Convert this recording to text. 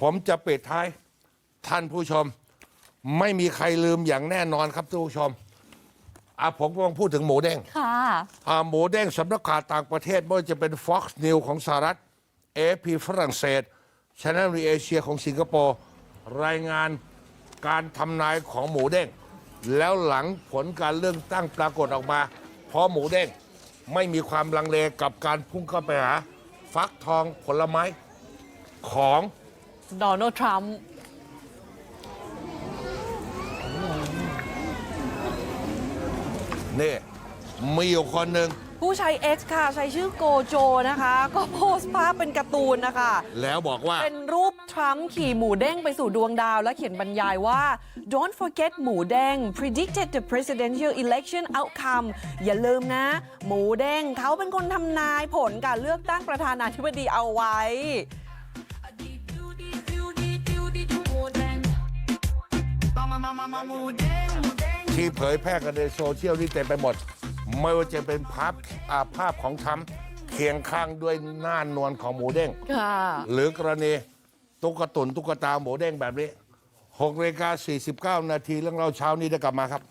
ผมจะปิดท้ายท่านผู้ชม ไม่มีใครลืมอย่างแน่นอนครับท่านผู้ชมอะผมกำลังพูดถึงหมูเด้งค่ะ อ่าหมูเด้งสำนักข่าวต่างประเทศไม่ว่าจะเป็น Fox News ของสหรัฐ AFP ฝรั่งเศส Channel เอเชียของสิงคโปร์รายงานการทำนายของหมูเด้ง แล้วหลังผลการเลือกตั้งปรากฏออกมา เพราะหมูเด้งไม่มีความลังเลกับการพุ่งเข้าไปหา ฟักทองผลไม้ของ โดนัลด์ทรัมป์นี่มีอยู่คนหนึ่งผู้ใช้ X ค่ะ ใช้ชื่อโกโจนะคะ ก็โพสต์ภาพเป็นการ์ตูนนะคะ แล้วบอกว่า เป็นรูปทรัมป์ขี่หมูเด้งไปสู่ดวงดาว และเขียนบรรยายว่า don't forget หมูเด้ง predicted the presidential election outcome อย่าลืมนะ หมูเด้งเขาเป็นคนทำนายผลการเลือกตั้งประธานาธิบดีเอาไว้ ที่เผยแพร่กันในโซเชียลนี่เต็มไปหมด ไม่ว่าจะเป็นภาพอาภาพของทำเคียงข้างด้วยหน้านวลของหมูเด้ง ค่ะ หรือกรณีตุ๊กตุนตุ๊กตาหมูเด้งแบบนี้6นาฬิกา49 นาทีเรื่องเราเช้านี้จะกลับมาครับ